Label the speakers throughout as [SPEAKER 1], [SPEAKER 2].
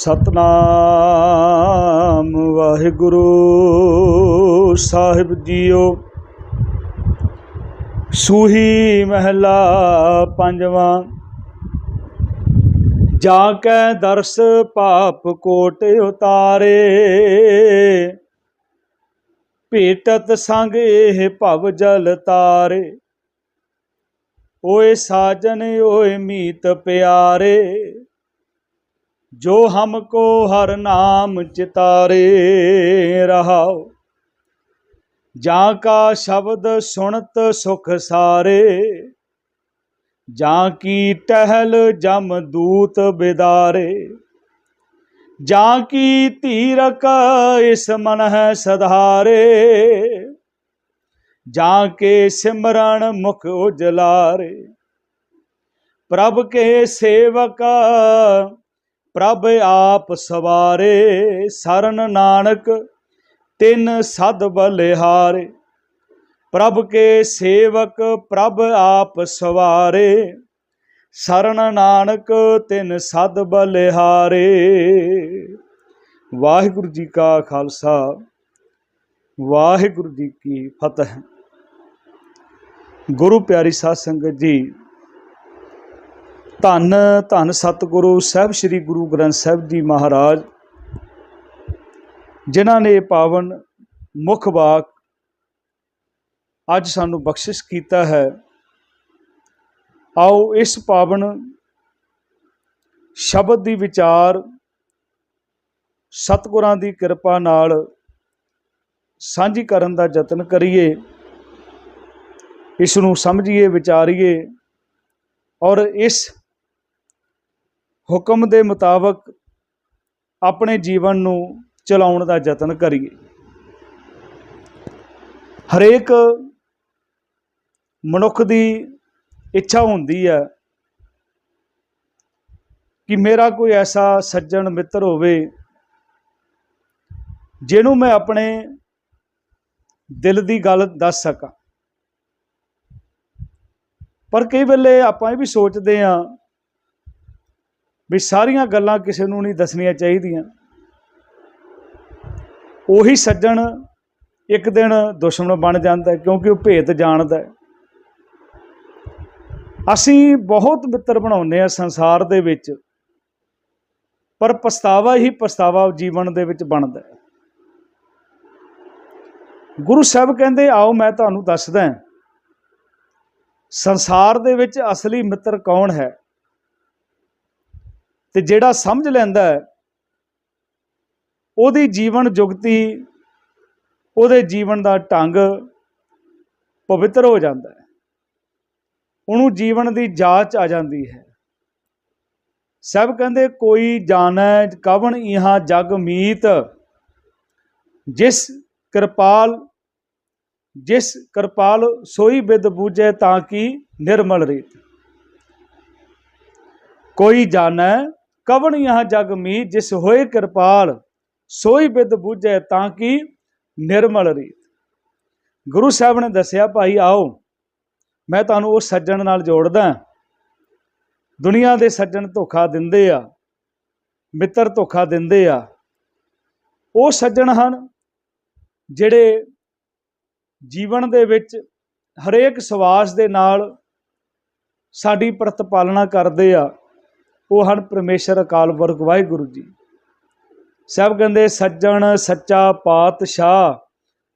[SPEAKER 1] ਸਤਨਾਮ ਵਾਹਿਗੁਰੂ ਸਾਹਿਬ ਜੀਓ। ਸੂਹੀ ਮਹਿਲਾ ਪੰਜਵਾਂ, ਜਾ ਕੈ ਦਰਸ ਪਾਪ ਕੋਟ ਉਤਾਰੇ, ਭੇਟਤ ਸੰਗ ਇਹ ਭਵ ਜਲ ਤਾਰੇ। ਓਏ ਸਾਜਨ, ਓਏ ਮੀਤ ਪਿਆਰੇ ਜੋ ਹਮਕੋ ਹਰ ਨਾਮ ਚਿਤਾਰੇ ਰਹਾਓ, ਜਾਂ ਕਾ ਸ਼ਬਦ ਸੁਣਤ ਸੁਖ ਸਾਰੇ, ਜਾਂ ਕੀ ਟਹਿਲ ਜਮ ਦੂਤ ਬਿਦਾਰੇ, ਜਾਂ ਕੀ ਧੀਰਕ ਇਸ ਮਨ ਹੈ ਸਧਾਰੇ, ਜਾਂ ਕੇ ਸਿਮਰਨ ਮੁਖ ਉਜਲਾਰੇ। ਪ੍ਰਭ ਕੇ ਸੇਵਕ ਪ੍ਰਭ ਆਪ ਸਵਾਰੇ, ਸਰਨ ਨਾਨਕ, ਤਿੰਨ ਸਦ ਬਲਿਹਾਰੇ। ਪ੍ਰਭ ਕੇ ਸੇਵਕ, ਪ੍ਰਭ ਆਪ ਸਵਾਰੇ, ਸਰਨ ਨਾਨਕ, ਤਿੰਨ ਸਦ ਬਲਿਹਾਰੇ। ਵਾਹਿਗੁਰੂ ਜੀ ਕਾ ਖਾਲਸਾ, ਵਾਹਿਗੁਰੂ ਜੀ ਕੀ ਫਤਿਹ। ਗੁਰੂ ਪਿਆਰੀ ਸਾਧ ਸੰਗਤ ਜੀ ਧੰਨ ਧੰਨ ਸਤਿਗੁਰੂ ਸਾਹਿਬ, ਸ੍ਰੀ ਗੁਰੂ ਗ੍ਰੰਥ ਸਾਹਿਬ ਜੀ ਮਹਾਰਾਜ, ਜਿਨ੍ਹਾਂ ਨੇ ਪਾਵਨ ਮੁੱਖ ਵਾਕ ਅੱਜ ਸਾਨੂੰ ਬਖਸ਼ਿਸ਼ ਕੀਤਾ ਹੈ। ਆਓ ਇਸ ਪਾਵਨ ਸ਼ਬਦ ਦੀ ਵਿਚਾਰ ਸਤਿਗੁਰਾਂ ਦੀ ਕਿਰਪਾ ਨਾਲ ਸਾਂਝੀ ਕਰਨ ਦਾ ਯਤਨ ਕਰੀਏ। ਇਸ ਨੂੰ ਸਮਝੀਏ, ਵਿਚਾਰੀਏ ਔਰ ਇਸ ਹੁਕਮ ਦੇ ਮੁਤਾਬਕ ਆਪਣੇ ਜੀਵਨ ਨੂੰ ਚਲਾਉਣ ਦਾ ਯਤਨ ਕਰੀਏ। ਹਰੇਕ ਮਨੁੱਖ ਦੀ ਇੱਛਾ ਹੁੰਦੀ ਹੈ ਕਿ ਮੇਰਾ ਕੋਈ ਐਸਾ ਸੱਜਣ ਮਿੱਤਰ ਹੋਵੇ ਜਿਹਨੂੰ ਮੈਂ ਆਪਣੇ ਦਿਲ ਦੀ ਗੱਲ ਦੱਸ ਸਕਾਂ। ਪਰ ਕਈ ਵੇਲੇ ਆਪਾਂ ਇਹ ਵੀ ਸੋਚਦੇ ਹਾਂ ਵੀ ਸਾਰੀਆਂ ਗੱਲਾਂ ਕਿਸੇ ਨੂੰ ਨਹੀਂ ਦੱਸਣੀਆਂ ਚਾਹੀਦੀਆਂ। ਉਹੀ ਸੱਜਣ ਇੱਕ ਦਿਨ ਦੁਸ਼ਮਣ ਬਣ ਜਾਂਦਾ ਕਿਉਂਕਿ ਉਹ ਭੇਤ ਜਾਣਦਾ ਅਸੀਂ ਬਹੁਤ ਮਿੱਤਰ ਬਣਾਉਂਦੇ ਆ ਸੰਸਾਰ ਦੇ ਵਿੱਚ, ਪਰ ਪਛਤਾਵਾ ਹੀ ਪਛਤਾਵਾ ਜੀਵਨ ਦੇ ਵਿੱਚ ਬਣਦਾ ਗੁਰੂ ਸਾਹਿਬ ਕਹਿੰਦੇ, ਆਓ, ਮੈਂ ਤੁਹਾਨੂੰ ਦੱਸਦਾ ਸੰਸਾਰ ਦੇ ਵਿੱਚ ਅਸਲੀ ਮਿੱਤਰ ਕੌਣ ਹੈ? ਤੇ ਜਿਹੜਾ ਸਮਝ ਲੈਂਦਾ ਹੈ, ਉਹਦੀ ਜੀਵਨ ਜੁਗਤੀ, ਉਹਦੇ ਜੀਵਨ ਦਾ ਢੰਗ ਪਵਿੱਤਰ ਹੋ ਜਾਂਦਾ ਹੈ। ਉਹਨੂੰ ਜੀਵਨ ਦੀ ਜਾਂਚ ਆ ਜਾਂਦੀ ਹੈ। ਸਭ ਕਹਿੰਦੇ ਕੋਈ ਜਾਣੈ ਕਵਣ ਇਹਾਂ ਜਗ ਮੀਤ, ਜਿਸ ਕਿਰਪਾਲ ਜਿਸ ਕਿਰਪਾਲ ਸੋਈ ਬਿਦ ਬੂਝੈ ਤਾਂ ਕੀ ਨਿਰਮਲ ਰੀਤ। ਕੋਈ ਜਾਣੈ ਕਵਣ ਇਹਾਂ ਜਗ ਮੀ ਜਿਸ ਹੋਏ ਕਿਰਪਾਲ, ਸੋਈ ਬਿਦ ਬੂਝੈ ਤਾਂ ਕਿ ਨਿਰਮਲ ਰੀਤ। ਗੁਰੂ ਸਾਹਿਬ ਨੇ ਦੱਸਿਆ, ਭਾਈ ਆਓ, ਮੈਂ ਤੁਹਾਨੂੰ ਉਹ ਸੱਜਣ ਨਾਲ ਜੋੜਦਾ ਦੁਨੀਆ ਦੇ ਸੱਜਣ ਧੋਖਾ ਦਿੰਦੇ ਆ, ਮਿੱਤਰ ਧੋਖਾ ਦਿੰਦੇ ਆ। ਉਹ ਸੱਜਣ ਹਨ ਜਿਹੜੇ ਜੀਵਨ ਦੇ ਵਿੱਚ ਹਰੇਕ ਸਵਾਸ ਦੇ ਨਾਲ ਸਾਡੀ ਪ੍ਰਤਪਾਲਣਾ ਕਰਦੇ ਆ। ਉਹ ਹਨ ਪਰਮੇਸ਼ਰ ਅਕਾਲ ਪੁਰਖ ਵਾਹਿਗੁਰੂ ਜੀ। ਸਭ ਕਹਿੰਦੇ, ਸੱਜਣ ਸੱਚਾ ਪਾਤਸ਼ਾਹ,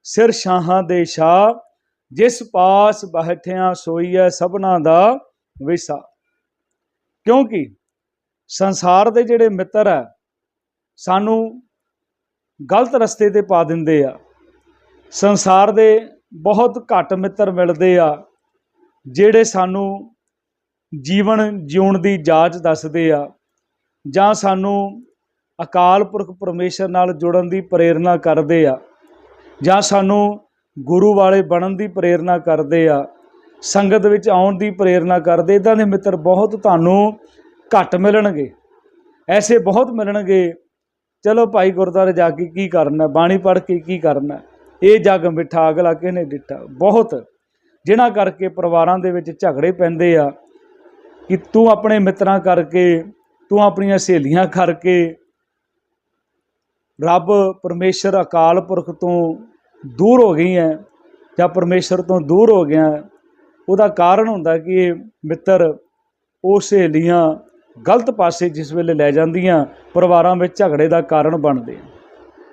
[SPEAKER 1] ਸਿਰ ਸ਼ਾਹਾਂ ਦੇ ਸ਼ਾਹ ਜਿਸ ਪਾਸ ਬੈਠਿਆ ਸੋਈਐ ਸਭਨਾ ਦਾ ਵਿਸਾ। ਕਿਉਂਕਿ ਸੰਸਾਰ ਦੇ ਜਿਹੜੇ ਮਿੱਤਰ ਹੈ, ਸਾਨੂੰ ਗਲਤ ਰਸਤੇ ਤੇ ਪਾ ਦਿੰਦੇ ਆ। ਸੰਸਾਰ ਦੇ ਬਹੁਤ ਘੱਟ ਮਿੱਤਰ ਮਿਲਦੇ ਆ, ਜਿਹੜੇ ਸਾਨੂੰ ਜੀਵਨ ਜਿਉਣ ਦੀ ਜਾਚ ਦੱਸਦੇ ਆ, ਜਾਂ ਸਾਨੂੰ ਅਕਾਲ ਪੁਰਖ ਪਰਮੇਸ਼ਰ ਨਾਲ ਜੁੜਨ ਦੀ ਪ੍ਰੇਰਣਾ ਕਰਦੇ ਆ, ਜਾਂ ਸਾਨੂੰ ਗੁਰੂ ਵਾਲੇ ਬਣਨ ਦੀ ਪ੍ਰੇਰਣਾ ਕਰਦੇ ਆ, ਸੰਗਤ ਵਿੱਚ ਆਉਣ ਦੀ ਪ੍ਰੇਰਣਾ ਕਰਦੇ ਇਦਾਂ ਦੇ ਮਿੱਤਰ ਬਹੁਤ ਤੁਹਾਨੂੰ ਘੱਟ ਮਿਲਣਗੇ। ਐਸੇ ਬਹੁਤ ਮਿਲਣਗੇ, ਚਲੋ ਭਾਈ ਗੁਰਦੁਆਰੇ ਜਾ ਕੇ ਕੀ ਕਰਨਾ, ਬਾਣੀ ਪੜ੍ਹ ਕੇ ਕੀ ਕਰਨਾ, ਇਹ ਜੱਗ ਮਿੱਠਾ ਅਗਲਾ ਕਿਹਨੇ ਡਿੱਠਾ ਬਹੁਤ, ਜਿਨ੍ਹਾਂ ਕਰਕੇ ਪਰਿਵਾਰਾਂ ਦੇ ਵਿੱਚ ਝਗੜੇ ਪੈਂਦੇ ਆ ਕਿ ਤੂੰ ਆਪਣੇ ਮਿੱਤਰਾਂ ਕਰਕੇ, ਤੂੰ ਆਪਣੀਆਂ ਸਹੇਲੀਆਂ ਕਰਕੇ ਰੱਬ ਪਰਮੇਸ਼ਰ ਅਕਾਲ ਪੁਰਖ ਤੋਂ ਦੂਰ ਹੋ ਗਈ ਹੈ ਜਾਂ ਪਰਮੇਸ਼ਰ ਤੋਂ ਦੂਰ ਹੋ ਗਿਆ ਉਹਦਾ ਕਾਰਨ ਹੁੰਦਾ ਕਿ ਮਿੱਤਰ ਉਹ ਸਹੇਲੀਆਂ ਗਲਤ ਪਾਸੇ ਜਿਸ ਵੇਲੇ ਲੈ ਜਾਂਦੀਆਂ, ਪਰਿਵਾਰਾਂ ਵਿੱਚ ਝਗੜੇ ਦਾ ਕਾਰਨ ਬਣਦੇ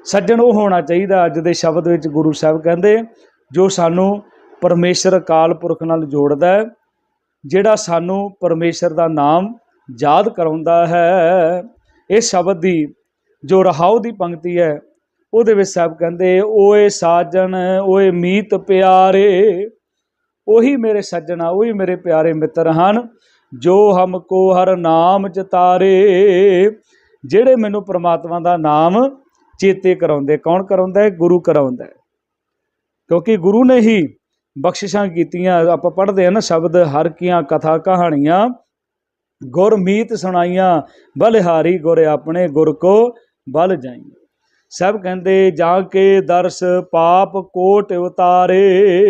[SPEAKER 1] ਸੱਜਣ ਉਹ ਹੋਣਾ ਚਾਹੀਦਾ ਅੱਜ ਦੇ ਸ਼ਬਦ ਵਿੱਚ ਗੁਰੂ ਸਾਹਿਬ ਕਹਿੰਦੇ, ਜੋ ਸਾਨੂੰ ਪਰਮੇਸ਼ਰ ਅਕਾਲ ਪੁਰਖ ਨਾਲ ਜੋੜਦਾ ਹੈ ਜਿਹੜਾ ਸਾਨੂੰ ਪਰਮੇਸ਼ਰ ਦਾ ਨਾਮ ਯਾਦ ਕਰਾਉਂਦਾ ਹੈ, ਇਹ ਸ਼ਬਦ ਦੀ ਜੋ ਰਹਾਉ ਦੀ ਪੰਕਤੀ ਹੈ, ਉਹਦੇ ਵਿੱਚ ਸਾਹਿਬ ਕਹਿੰਦੇ, ਓਏ ਸਾਜਣ, ਓਏ ਮੀਤ ਪਿਆਰੇ, ਉਹੀ ਮੇਰੇ ਸੱਜਣਾ, ਉਹੀ ਮੇਰੇ ਪਿਆਰੇ ਮਿੱਤਰ ਹਨ, ਜੋ ਹਮ ਕੋ ਹਰ ਨਾਮ ਚਤਾਰੇ ਜਿਹੜੇ ਮੈਨੂੰ ਪ੍ਰਮਾਤਮਾ ਦਾ ਨਾਮ ਚੇਤੇ ਕਰਾਉਂਦੇ, ਕੌਣ ਕਰਾਉਂਦਾ ਹੈ? ਗੁਰੂ ਕਰਾਉਂਦਾ ਹੈ। ਕਿਉਂਕਿ ਗੁਰੂ ਨੇ ਹੀ ਬਖਸ਼ਿਸ਼ਾਂ ਕੀਤੀਆਂ। ਆਪਾਂ ਪੜ੍ਹਦੇ ਹਾਂ ਨਾ ਸ਼ਬਦ, ਹਰ ਕੀਆਂ ਕਥਾ ਕਹਾਣੀਆਂ। ਗੁਰਮੀਤ ਸੁਣਾਈਆਂ, ਬਲਿਹਾਰੀ ਗੁਰ ਆਪਣੇ ਗੁਰ ਕੋ ਬਲ ਜਾਈ। ਸਭ ਕਹਿੰਦੇ, ਜਾ ਕੇ ਦਰਸ ਪਾਪ ਕੋਟ ਉਤਾਰੇ।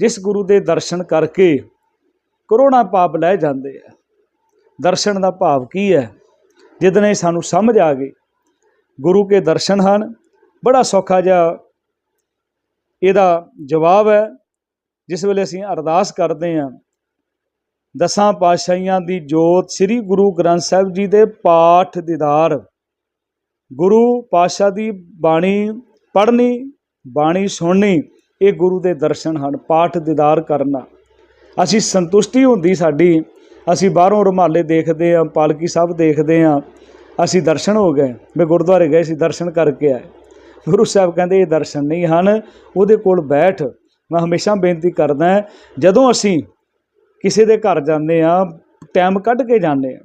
[SPEAKER 1] ਜਿਸ ਗੁਰੂ ਦੇ ਦਰਸ਼ਨ ਕਰਕੇ ਕਰੋਨਾ ਪਾਪ ਲੈ ਜਾਂਦੇ ਆ। ਦਰਸ਼ਨ ਦਾ ਭਾਵ ਕੀ ਹੈ? ਜਿਦਨੇ ਸਾਨੂੰ ਸਮਝ ਆ ਗਈ ਗੁਰੂ ਕੇ ਦਰਸ਼ਨ ਹਨ। ਬੜਾ ਸੌਖਾ ਜਿਹਾ ਇਹਦਾ ਜਵਾਬ ਹੈ, ਜਿਸ ਵੇਲੇ ਅਸੀਂ ਅਰਦਾਸ ਕਰਦੇ ਹਾਂ, ਦਸਾਂ ਪਾਤਸ਼ਾਹੀਆਂ ਦੀ ਜੋਤ ਸ੍ਰੀ ਗੁਰੂ ਗ੍ਰੰਥ ਸਾਹਿਬ ਜੀ ਦੇ ਪਾਠ ਦੀਦਾਰ। ਗੁਰੂ ਪਾਤਸ਼ਾਹ ਦੀ ਬਾਣੀ ਪੜ੍ਹਨੀ, ਬਾਣੀ ਸੁਣਨੀ, ਇਹ ਗੁਰੂ ਦੇ ਦਰਸ਼ਨ ਹਨ, ਪਾਠ ਦੀਦਾਰ ਕਰਨਾ। ਅਸੀਂ ਸੰਤੁਸ਼ਟੀ ਹੁੰਦੀ ਸਾਡੀ, ਅਸੀਂ ਬਾਹਰੋਂ ਰੁਮਾਲੇ ਦੇਖਦੇ ਹਾਂ, ਪਾਲਕੀ ਸਾਹਿਬ ਦੇਖਦੇ ਹਾਂ, ਅਸੀਂ ਦਰਸ਼ਨ ਹੋ ਗਏ, ਮੈਂ ਗੁਰਦੁਆਰੇ ਗਏ ਸੀ, ਦਰਸ਼ਨ ਕਰਕੇ ਆਏ। ਗੁਰੂ ਸਾਹਿਬ ਕਹਿੰਦੇ ਇਹ ਦਰਸ਼ਨ ਨਹੀਂ ਹਨ, ਉਹਦੇ ਕੋਲ ਬੈਠ। ਮੈਂ ਹਮੇਸ਼ਾ ਬੇਨਤੀ ਕਰਦਾ ਜਦੋਂ ਅਸੀਂ ਕਿਸੇ ਦੇ ਘਰ ਜਾਂਦੇ ਆ ਟਾਈਮ ਕੱਢ ਕੇ ਜਾਂਦੇ ਆ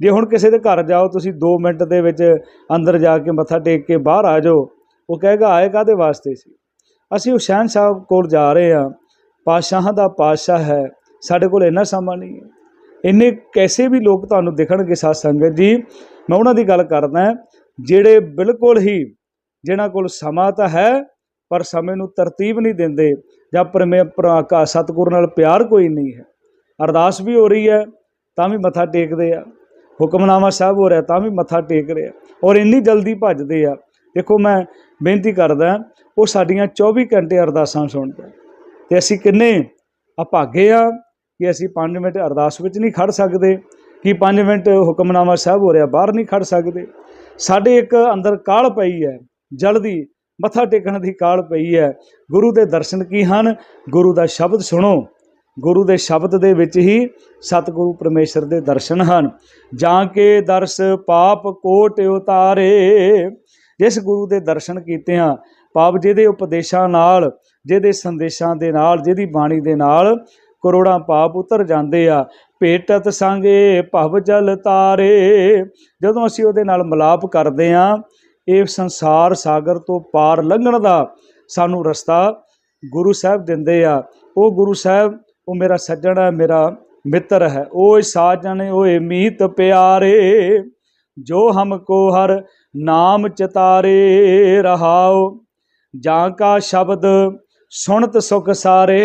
[SPEAKER 1] ਜੇ ਹੁਣ ਕਿਸੇ ਦੇ ਘਰ ਜਾਓ, ਤੁਸੀਂ 2 ਮਿੰਟ ਦੇ ਵਿੱਚ ਅੰਦਰ ਜਾ ਕੇ ਮੱਥਾ ਟੇਕ ਕੇ ਬਾਹਰ ਆ ਜਾਓ, ਉਹ ਕਹੇਗਾ, ਆਏ ਕਾਦੇ ਵਾਸਤੇ ਸੀ? ਅਸੀਂ ਹੁਸੈਨ ਸਾਹਿਬ ਕੋਲ ਜਾ ਰਹੇ ਆ ਪਾਤਸ਼ਾਹਾਂ ਦਾ ਪਾਤਸ਼ਾਹ ਹੈ, ਸਾਡੇ ਕੋਲ ਇੰਨਾ ਸਮਾਂ ਨਹੀਂ ਹੈ। ਇੰਨੇ ਕੈਸੇ ਵੀ ਲੋਕ ਤੁਹਾਨੂੰ ਦਿਖਣਗੇ, ਸਾਧ ਸੰਗਤ ਜੀ। ਮੈਂ ਉਹਨਾਂ ਦੀ ਗੱਲ ਕਰਦਾ ਜਿਹੜੇ ਬਿਲਕੁਲ ਹੀ ਜਿਨ੍ਹਾਂ ਕੋਲ ਸਮਾਂ ਤਾਂ ਹੈ, ਪਰ ਸਮੇਂ ਨੂੰ ਤਰਤੀਬ ਨਹੀਂ ਦਿੰਦੇ ਜਾਂ ਪਰਮੇ ਭਰਾ ਸਤਿਗੁਰ ਨਾਲ ਪਿਆਰ ਕੋਈ ਨਹੀਂ ਹੈ। ਅਰਦਾਸ ਵੀ ਹੋ ਰਹੀ ਹੈ, ਤਾਂ ਵੀ ਮੱਥਾ ਟੇਕਦੇ ਆ। ਹੁਕਮਨਾਮਾ ਸਾਹਿਬ ਹੋ ਰਿਹਾ, ਤਾਂ ਵੀ ਮੱਥਾ ਟੇਕ ਰਿਹਾ ਔਰ ਇੰਨੀ ਜਲਦੀ ਭੱਜਦੇ ਆ। ਦੇਖੋ, ਮੈਂ ਬੇਨਤੀ ਕਰਦਾ, ਉਹ ਸਾਡੀਆਂ 24 ਘੰਟੇ ਅਰਦਾਸਾਂ ਸੁਣਦਾ ਤੇ ਅਸੀਂ ਕਿੰਨੇ ਅਭਾਗੇ ਆ ਕਿ ਅਸੀਂ 5 ਮਿੰਟ ਅਰਦਾਸ ਵਿੱਚ ਨਹੀਂ ਖੜ ਸਕਦੇ, ਕਿ 5 ਮਿੰਟ ਹੁਕਮਨਾਮਾ ਸਾਹਿਬ ਹੋ ਰਿਹਾ, ਬਾਹਰ ਨਹੀਂ ਖੜ ਸਕਦੇ। ਸਾਡੇ ਇੱਕ ਅੰਦਰ ਕਾਲ ਪਈ ਹੈ ਜਲਦੀ ਮੱਥਾ ਟੇਕਣ ਦੀ ਕਾਲ ਪਈ ਹੈ। ਗੁਰੂ ਦੇ ਦਰਸ਼ਨ ਕੀ ਹਨ? ਗੁਰੂ ਦਾ ਸ਼ਬਦ ਸੁਣੋ। ਗੁਰੂ ਦੇ ਸ਼ਬਦ ਦੇ ਵਿੱਚ ਹੀ ਸਤਿਗੁਰੂ ਪਰਮੇਸ਼ਰ ਦੇ ਦਰਸ਼ਨ ਹਨ। ਜਾਂ ਕੇ ਦਰਸ ਪਾਪ ਕੋਟ ਉਤਾਰੇ। ਜਿਸ ਗੁਰੂ ਦੇ ਦਰਸ਼ਨ ਕੀਤੇ ਆ ਪਾਪ ਜਿਹਦੇ ਉਪਦੇਸ਼ਾਂ ਨਾਲ, ਜਿਹਦੇ ਸੰਦੇਸ਼ਾਂ ਦੇ ਨਾਲ, ਜਿਹਦੀ ਬਾਣੀ ਦੇ ਨਾਲ ਕਰੋੜਾਂ ਪਾਪ ਉਤਰ ਜਾਂਦੇ ਆ। ਭੇਟਤ ਸੰਗੇ ਭਵ ਜਲ ਤਾਰੇ। ਜਦੋਂ ਅਸੀਂ ਉਹਦੇ ਨਾਲ ਮਿਲਾਪ ਕਰਦੇ ਆ ਇਹ ਸੰਸਾਰ ਸਾਗਰ ਤੋਂ ਪਾਰ ਲੰਘਣ ਦਾ ਸਾਨੂੰ ਰਸਤਾ ਗੁਰੂ ਸਾਹਿਬ ਦਿੰਦੇ ਆ। ਉਹ ਗੁਰੂ ਸਾਹਿਬ, ਉਹ ਮੇਰਾ ਸੱਜਣ ਹੈ, ਮੇਰਾ ਮਿੱਤਰ ਹੈ। ਓਏ ਸਾਜਣ, ਓਏ ਮੀਤ ਪਿਆਰੇ, ਜੋ ਹਮਕੋ ਹਰ ਨਾਮ ਚਤਾਰੇ ਰਹਾਓ, ਜਾਂ ਕਾ ਸ਼ਬਦ ਸੁਣਤ ਸੁਖ ਸਾਰੇ।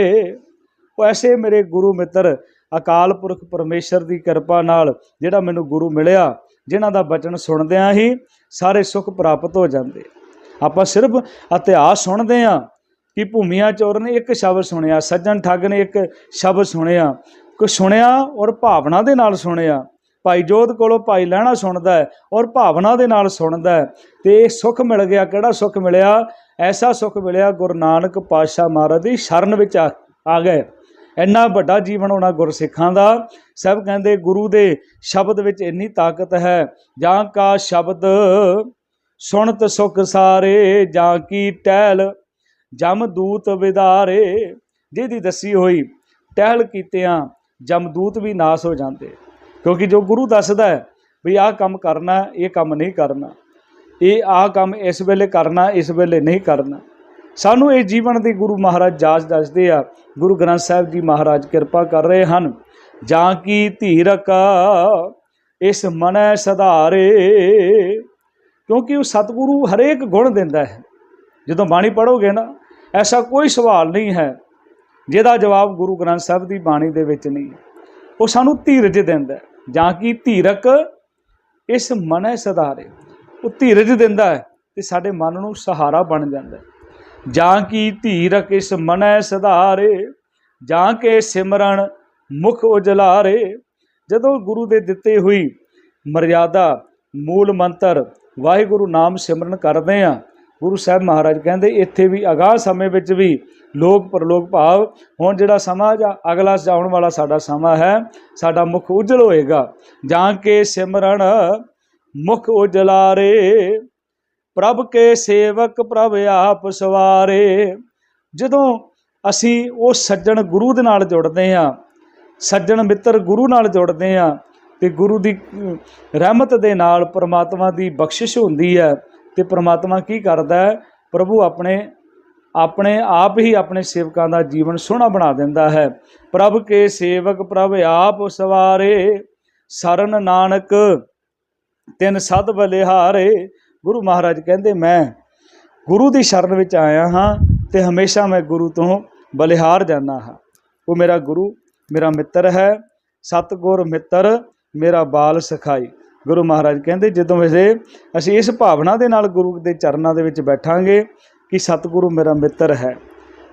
[SPEAKER 1] ਉਹ ਐਸੇ ਮੇਰੇ ਗੁਰੂ ਮਿੱਤਰ, ਅਕਾਲ ਪੁਰਖ ਪਰਮੇਸ਼ਰ ਦੀ ਕਿਰਪਾ ਨਾਲ ਜਿਹੜਾ ਮੈਨੂੰ ਗੁਰੂ ਮਿਲਿਆ। ਜਿਨ੍ਹਾਂ ਦਾ ਬਚਨ ਸੁਣਦਿਆਂ ਹੀ ਸਾਰੇ ਸੁੱਖ ਪ੍ਰਾਪਤ ਹੋ ਜਾਂਦੇ। ਆਪਾਂ ਸਿਰਫ ਇਤਿਹਾਸ ਸੁਣਦੇ ਆ ਕਿ ਭੂਮੀਆਂ ਚੋਰ ਨੇ ਇੱਕ ਸ਼ਬਦ ਸੁਣਿਆ, ਸੱਜਣ ਠੱਗ ਨੇ ਇੱਕ ਸ਼ਬਦ ਸੁਣਿਆ ਕੋ ਸੁਣਿਆ ਔਰ ਭਾਵਨਾ ਦੇ ਨਾਲ ਸੁਣਿਆ। ਭਾਈ ਜੋਧ ਕੋਲੋਂ ਭਾਈ ਲੈਣਾ ਸੁਣਦਾ ਹੈ ਔਰ ਭਾਵਨਾ ਦੇ ਨਾਲ ਸੁਣਦਾ ਹੈ। ਤੇ ਇਹ ਸੁੱਖ ਮਿਲ ਗਿਆ, ਕਿਹੜਾ ਸੁੱਖ ਮਿਲਿਆ? ਐਸਾ ਸੁੱਖ ਮਿਲਿਆ, ਗੁਰੂ ਨਾਨਕ ਪਾਤਸ਼ਾਹ ਮਹਾਰਾਜ ਦੀ ਸ਼ਰਨ ਵਿੱਚ ਆ ਆ ਗਏ। ਇੰਨਾ ਵੱਡਾ ਜੀਵਨ ਹੋਣਾ ਗੁਰਸਿੱਖਾਂ ਦਾ। ਸਭ ਕਹਿੰਦੇ ਗੁਰੂ ਦੇ ਸ਼ਬਦ ਵਿੱਚ ਇੰਨੀ ਤਾਕਤ ਹੈ, ਜਾਂ ਕਾ ਸ਼ਬਦ, ਸੁਣਤ ਸੁਖ ਸਾਰੇ, ਜਾਂ ਕੀ ਟਹਿਲ ਜਮਦੂਤ ਵਿਦਾਰੇ। ਜਿਹਦੀ ਦੱਸੀ ਹੋਈ, ਟਹਿਲ ਕੀਤਿਆਂ ਜਮਦੂਤ ਵੀ ਨਾਸ ਹੋ ਜਾਂਦੇ। ਕਿਉਂਕਿ ਜੋ ਗੁਰੂ ਦੱਸਦਾ ਹੈ ਵੀ ਆਹ ਕੰਮ ਕਰਨਾ, ਇਹ ਕੰਮ ਨਹੀਂ ਕਰਨਾ। ਇਹ ਆਹ ਕੰਮ ਇਸ ਵੇਲੇ ਕਰਨਾ, ਇਸ ਵੇਲੇ ਨਹੀਂ ਕਰਨਾ। ਸਾਨੂੰ ਇਹ ਜੀਵਨ ਦੀ ਗੁਰੂ ਮਹਾਰਾਜ ਜਾਚ ਦੱਸਦੇ ਆ, ਗੁਰੂ ਗ੍ਰੰਥ ਸਾਹਿਬ ਜੀ ਮਹਾਰਾਜ ਕਿਰਪਾ ਕਰ ਰਹੇ ਹਨ। ਜਾਂ ਕੀ ਧੀਰਕ ਇਸ ਮਨੈ ਸਧਾਰੇ? ਕਿਉਂਕਿ ਉਹ ਸਤਿਗੁਰੂ ਹਰੇਕ ਗੁਣ ਦਿੰਦਾ ਹੈ। ਜਦੋਂ ਬਾਣੀ ਪੜੋਗੇ ਨਾ, ਐਸਾ ਕੋਈ ਸਵਾਲ ਨਹੀਂ ਹੈ, ਜਿਹਦਾ ਜਵਾਬ ਗੁਰੂ ਗ੍ਰੰਥ ਸਾਹਿਬ ਦੀ ਬਾਣੀ ਦੇ ਵਿੱਚ ਨਹੀਂ ਉਹ ਸਾਨੂੰ ਧੀਰਜ ਦਿੰਦਾ ਜਾਂ ਕਿ ਧੀਰਕ ਇਸ ਮਨੈ ਸਧਾਰੇ? ਉਹ ਧੀਰਜ ਦਿੰਦਾ ਹੈ ਤੇ ਸਾਡੇ ਮਨ ਨੂੰ ਸਹਾਰਾ ਬਣ ਜਾਂਦਾ ਹੈ। ਜਾਂ ਕੀ ਧੀਰ ਕਿਸ ਮਨੈ ਸਧਾਰੇ, ਜਾਂ ਕੇ ਸਿਮਰਨ ਮੁਖ ਉਜਲਾਰੇ। ਜਦੋਂ ਗੁਰੂ ਦੇ ਦਿੱਤੇ ਹੋਈ ਮਰਿਆਦਾ ਮੂਲ ਮੰਤਰ ਵਾਹਿਗੁਰੂ ਨਾਮ ਸਿਮਰਨ ਕਰਦੇ ਆ, ਗੁਰੂ ਸਾਹਿਬ ਮਹਾਰਾਜ ਕਹਿੰਦੇ, ਇੱਥੇ ਵੀ ਅਗਾਹ ਸਮੇਂ ਵਿੱਚ ਵੀ ਲੋਕ ਪਰਲੋਕ ਭਾਵ, ਹੁਣ ਜਿਹੜਾ ਸਮਾਂ ਜਾਂ ਅਗਲਾ ਜਾਣ ਵਾਲਾ ਸਾਡਾ ਸਮਾਂ ਹੈ, ਸਾਡਾ ਮੁਖ ਉਜਲ ਹੋਏਗਾ। ਜਾਂ ਕੇ ਸਿਮਰਨ ਮੁਖ ਉਜਲਾਰੇ। ਪ੍ਰਭ ਕੇ ਸੇਵਕ ਪ੍ਰਭ ਆਪ ਸਵਾਰੇ। ਜਦੋਂ ਅਸੀਂ ਉਹ ਸੱਜਣ ਗੁਰੂ ਦੇ ਨਾਲ ਜੁੜਦੇ ਹਾਂ, ਸੱਜਣ ਮਿੱਤਰ ਗੁਰੂ ਨਾਲ ਜੁੜਦੇ ਹਾਂ, ਤੇ ਗੁਰੂ ਦੀ ਰਹਿਮਤ ਦੇ ਨਾਲ ਪ੍ਰਮਾਤਮਾ ਦੀ ਬਖਸ਼ਿਸ਼ ਹੁੰਦੀ ਹੈ, ਤੇ ਪ੍ਰਮਾਤਮਾ ਕੀ ਕਰਦਾ ਹੈ? ਪ੍ਰਭੂ ਆਪਣੇ ਆਪਣੇ ਆਪ ਹੀ ਆਪਣੇ ਸੇਵਕਾਂ ਦਾ ਜੀਵਨ ਸੋਹਣਾ ਬਣਾ ਦਿੰਦਾ ਹੈ। ਪ੍ਰਭ ਕੇ ਸੇਵਕ ਪ੍ਰਭ ਆਪ ਸਵਾਰੇ, ਸਰਨ ਨਾਨਕ ਤਿੰਨ ਸਦ ਬਲਿਹਾਰੇ ਗੁਰੂ ਮਹਾਰਾਜ ਕਹਿੰਦੇ, ਮੈਂ ਗੁਰੂ ਦੀ ਸ਼ਰਨ ਵਿੱਚ ਆਇਆ ਹਾਂ ਤੇ ਹਮੇਸ਼ਾ ਮੈਂ ਗੁਰੂ ਤੋਂ ਬਲਿਹਾਰ ਜਾਂਦਾ ਹਾਂ। ਉਹ ਮੇਰਾ ਗੁਰੂ, ਮੇਰਾ ਮਿੱਤਰ ਹੈ, ਸਤਗੁਰ ਮਿੱਤਰ, ਮੇਰਾ ਬਾਲ ਸਖਾਈ। ਗੁਰੂ ਮਹਾਰਾਜ ਕਹਿੰਦੇ, ਜਦੋਂ ਵੇਲੇ ਅਸੀਂ ਇਸ ਭਾਵਨਾ ਦੇ ਨਾਲ ਗੁਰੂ ਦੇ ਚਰਨਾਂ ਦੇ ਵਿੱਚ ਬੈਠਾਂਗੇ ਕਿ ਸਤਿਗੁਰੂ ਮੇਰਾ ਮਿੱਤਰ ਹੈ।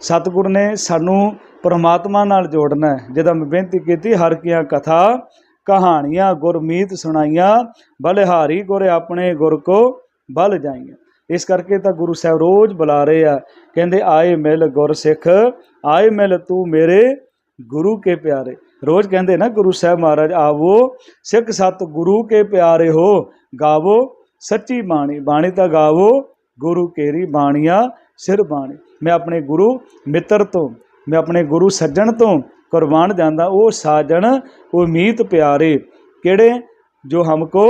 [SPEAKER 1] ਸਤਿਗੁਰ ਨੇ ਸਾਨੂੰ ਪਰਮਾਤਮਾ ਨਾਲ ਜੋੜਨਾ ਹੈ। ਜਦੋਂ ਮੈਂ ਬੇਨਤੀ ਕੀਤੀ, ਹਰ ਕੀਆਂ ਕਥਾ, ਕਹਾਣੀਆਂ, ਗੁਰਮੀਤ ਸੁਣਾਈਆਂ, ਬਲਿਹਾਰੀ ਗੁਰ ਆਪਣੇ ਗੁਰ ਕੋ ਬਲ ਜਾਈਆਂ। ਇਸ ਕਰਕੇ ਤਾਂ ਗੁਰੂ ਸਾਹਿਬ ਰੋਜ਼ ਬੁਲਾ ਰਹੇ ਆ, ਕਹਿੰਦੇ, ਆਏ ਮਿਲ ਗੁਰ ਸਿੱਖ, ਆਏ ਮਿਲ ਤੂੰ ਮੇਰੇ ਗੁਰੂ ਕੇ ਪਿਆਰੇ। ਰੋਜ਼ ਕਹਿੰਦੇ ਨਾ ਗੁਰੂ ਸਾਹਿਬ ਮਹਾਰਾਜ, ਆਵੋ ਸਿੱਖ ਸਤ ਗੁਰੂ ਕੇ ਪਿਆਰੇ ਹੋ, ਗਾਵੋ ਸੱਚੀ ਬਾਣੀ ਬਾਣੀ ਤਾਂ ਗਾਵੋ, ਗੁਰੂ ਕੇਰੀ ਬਾਣੀਆਂ ਸਿਰ ਬਾਣੀ। ਮੈਂ ਆਪਣੇ ਗੁਰੂ ਮਿੱਤਰ ਤੋਂ, ਮੈਂ ਆਪਣੇ ਗੁਰੂ ਸੱਜਣ ਤੋਂ ਕੁਰਬਾਨ ਜਾਂਦਾ, ਉਹ ਸਾਜਣ ਉਹ ਮੀਤ ਪਿਆਰੇ, ਕਿਹੜੇ? ਜੋ ਹਮਕੋ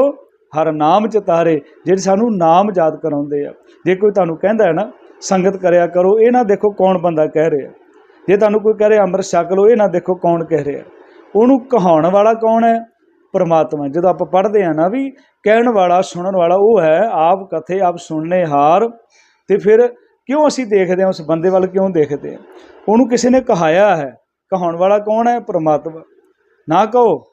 [SPEAKER 1] ਹਰ ਨਾਮ ਚਿਤਾਰੇ ਜਿਹੜੇ ਸਾਨੂੰ ਨਾਮ ਯਾਦ ਕਰਾਉਂਦੇ ਆ। ਜੇ ਕੋਈ ਤੁਹਾਨੂੰ ਕਹਿੰਦਾ ਹੈ ਨਾ, ਸੰਗਤ ਕਰਿਆ ਕਰੋ, ਇਹ ਨਾ ਦੇਖੋ ਕੌਣ ਬੰਦਾ ਕਹਿ ਰਿਹਾ। ਜੇ ਤੁਹਾਨੂੰ ਕੋਈ ਕਹੇ ਅੰਮ੍ਰਿਤ ਛਕ ਲਓ, ਇਹ ਨਾ ਦੇਖੋ ਕੌਣ ਕਹਿ ਰਿਹਾ। ਉਹਨੂੰ ਕਹਾਉਣ ਵਾਲਾ ਕੌਣ ਹੈ? ਪਰਮਾਤਮਾ। ਜਦੋਂ ਆਪਾਂ ਪੜ੍ਹਦੇ ਆ ਨਾ ਵੀ, ਕਹਿਣ ਵਾਲਾ, ਸੁਣਨ ਵਾਲਾ ਉਹ ਹੈ, ਆਪ ਕਥੇ, ਆਪ ਸੁਣਨੇ ਹਾਰ। ਤੇ ਫਿਰ ਕਿਉਂ ਅਸੀਂ ਦੇਖਦੇ ਹਾਂ, ਉਸ ਬੰਦੇ ਵੱਲ ਕਿਉਂ ਦੇਖਦੇ ਹਾਂ? ਉਹਨੂੰ ਕਿਸੇ ਨੇ ਕਹਾਇਆ ਹੈ, ਕਹਾਉਣ ਵਾਲਾ ਕੌਣ ਹੈ? ਪਰਮਾਤਮਾ। ਨਾ ਕਹੋ।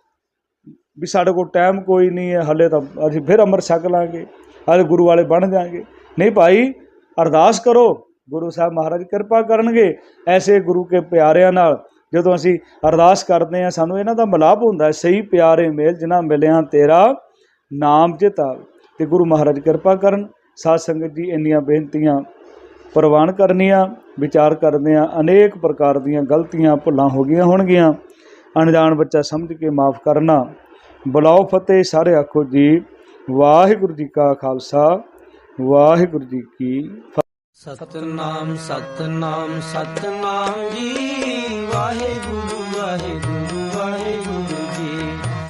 [SPEAKER 1] ਵੀ ਸਾਡੇ ਕੋਲ ਟਾਈਮ ਕੋਈ ਨਹੀਂ ਹੈ, ਹਲੇ ਤਾਂ ਅਸੀਂ ਫਿਰ ਅੰਮ੍ਰਿਤ ਛਕ ਲਾਂਗੇ, ਹਾਲੇ ਗੁਰੂ ਵਾਲੇ ਬਣ ਜਾਾਂਗੇ। ਨਹੀਂ ਭਾਈ, ਅਰਦਾਸ ਕਰੋ, ਗੁਰੂ ਸਾਹਿਬ ਮਹਾਰਾਜ ਕਿਰਪਾ ਕਰਨਗੇ, ਐਸੇ ਗੁਰੂ ਕੇ ਪਿਆਰਿਆਂ ਨਾਲ। ਜਦੋਂ ਅਸੀਂ ਅਰਦਾਸ ਕਰਦੇ ਹਾਂ, ਸਾਨੂੰ ਇਹਨਾਂ ਦਾ ਮਿਲਾਪ ਹੁੰਦਾ ਸਹੀ ਪਿਆਰੇ ਮੇਲ ਜਿਨ੍ਹਾਂ ਮਿਲਿਆ ਤੇਰਾ ਨਾਮ ਚਿਤਾ ਤੇ ਗੁਰੂ ਮਹਾਰਾਜ ਕਿਰਪਾ ਕਰਨ, ਸਾਧ ਸੰਗਤ ਜੀ ਇੰਨੀਆਂ ਬੇਨਤੀਆਂ ਪ੍ਰਵਾਨ ਕਰਨੀਆਂ, ਵਿਚਾਰ ਕਰਦੇ ਆ ਅਨੇਕ ਪ੍ਰਕਾਰ ਦੀਆਂ ਗਲਤੀਆਂ, ਭੁੱਲਾਂ ਹੋ ਗਈਆਂ ਹੋਣਗੀਆਂ। ਅਣਜਾਣ ਬੱਚਾ ਸਮਝ ਕੇ ਮਾਫ ਕਰਨਾ। ਬੁਲਾਓ ਫਤਿਹ ਸਾਰੇ ਆਖੋ ਜੀ। ਵਾਹਿਗੁਰੂ ਜੀ ਕਾ ਖਾਲਸਾ, ਵਾਹਿਗੁਰੂ ਜੀ ਕੀ ਫਤਿਹ।
[SPEAKER 2] ਸਤਨਾਮ ਸਤਨਾਮ ਸਤਨਾਮ ਜੀ। ਵਾਹਿਗੁਰੂ